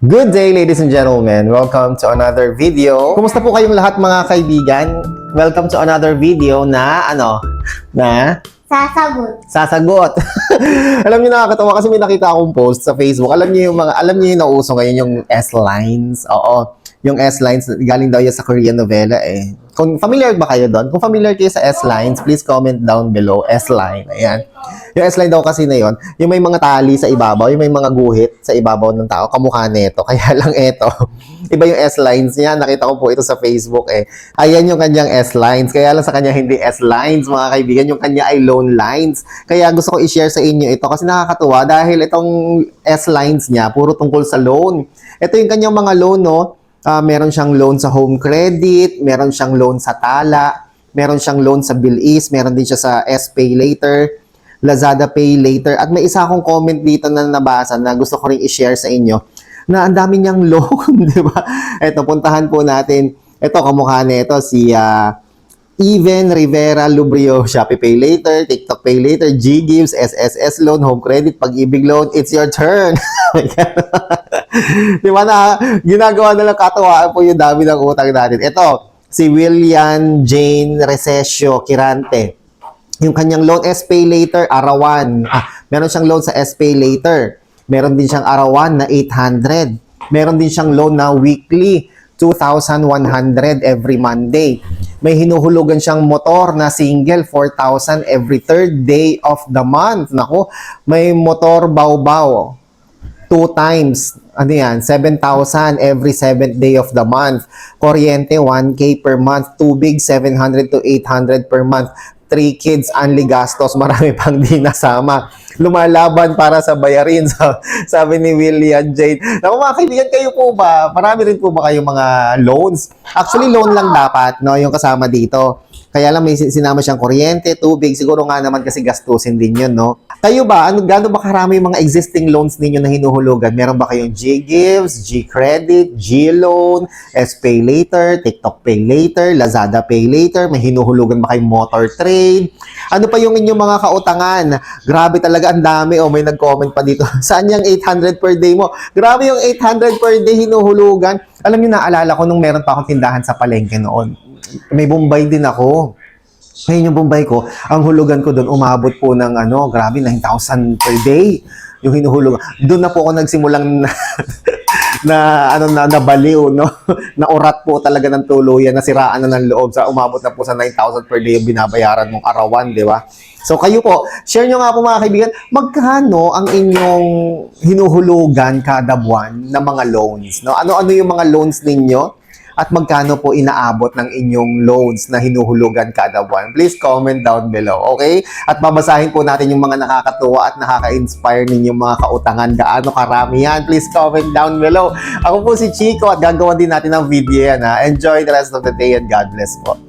Good day, ladies and gentlemen. Welcome to another video. Kumusta po kayong lahat mga kaibigan? Welcome to another video na ano, na Sasagot. sasagot. alam niyo nakakatawa kasi may nakita akong post sa Facebook. Alam niyo yung mga alam niyo yung nauso ngayon yung S-lines. Oo. Yung S-lines galing daw yan sa Korean novela eh. Kung familiar ba kayo doon? Kung familiar kayo sa S-lines, please comment down below S-line. Ayan. Yung S-line daw kasi na yon, yung may mga tali sa ibabaw, yung may mga guhit sa ibabaw ng tao, kamukha nito. Kaya lang ito, iba yung S-lines niya. Nakita ko po ito sa Facebook eh. Ayan yung kanyang S-lines. Kaya lang sa kanya hindi S-lines, mga kaibigan. Yung kanya ay loan lines. Kaya gusto ko i-share sa inyo ito kasi nakakatuwa dahil itong S-lines niya, puro tungkol sa loan. Ito yung kanyang mga loan, no? Ah, meron siyang loan sa home credit, meron siyang loan sa tala, meron siyang loan sa Bilis, meron din siya sa S-Pay Later, Lazada Pay Later. At may isa akong comment dito na nabasa na gusto ko rin i-share sa inyo na ang dami niyang loan, di ba? Ito, puntahan po natin. Ito, kamukha nito si ah, Even Rivera Lubrio, Shopee Pay Later, TikTok Pay Later, G-Gives, SSS Loan, Home Credit, Pag-ibig Loan, it's your turn. Di ba na, ginagawa na lang katawaan po yung dami ng utang natin. Ito, si William Jane Recesio Kirante. Yung kanyang loan S-Pay Later, arawan. Ah, meron siyang loan sa S-Pay Later. Meron din siyang arawan na 800. Meron din siyang loan na weekly, 2,100 every Monday. May hinuhulugan siyang motor na single, 4,000 every third day of the month. Nako, may motor baw-baw, two times, ano yan, 7,000 every seventh day of the month. Kuryente, 1K per month. Tubig, 700 to 800 per month. Three kids, only gastos. Marami pang di nasama. Lumalaban para sa bayarin. So, sabi ni William Jade. Naku mga kaibigan, kayo po ba? Marami rin po ba kayong mga loans? Actually, loan lang dapat, no? Yung kasama dito. Kaya lang may sin- sinama siyang kuryente, tubig, siguro nga naman kasi gastusin din yun, no? Kayo ba, ano, gaano ba karami yung mga existing loans ninyo na hinuhulugan? Meron ba kayong G-Gives, G-Credit, G-Loan, S-Pay Later, TikTok Pay Later, Lazada Pay Later, may hinuhulugan ba kayong motor trade? Ano pa yung inyong mga kautangan? Grabe talaga, ang dami. O, may nag-comment pa dito. Saan yung 800 per day mo? Grabe yung 800 per day hinuhulugan. Alam niyo, naalala ko nung meron pa akong tindahan sa palengke noon may Bombay din ako. Ngayon yung Bombay ko, ang hulugan ko doon umabot po ng ano, grabe 9,000 per day. Yung hinuhulugan. Doon na po ako nagsimulang na, ano na nabaliw no? Na urat po talaga ng tuluyan nasiraan na ng loob sa umabot na po sa 9,000 per day yung binabayaran mong arawan di ba? So kayo po share nyo nga po mga kaibigan magkano ang inyong hinuhulugan kada buwan na mga loans no? Ano ano yung mga loans ninyo at magkano po inaabot ng inyong loans na hinuhulugan kada buwan. Please comment down below, okay? At babasahin po natin yung mga nakakatuwa at nakaka-inspire ninyong mga kautangan. Gaano karami yan? Please comment down below. Ako po si Chico at gagawa din natin ng video yan ha. Enjoy the rest of the day and God bless po.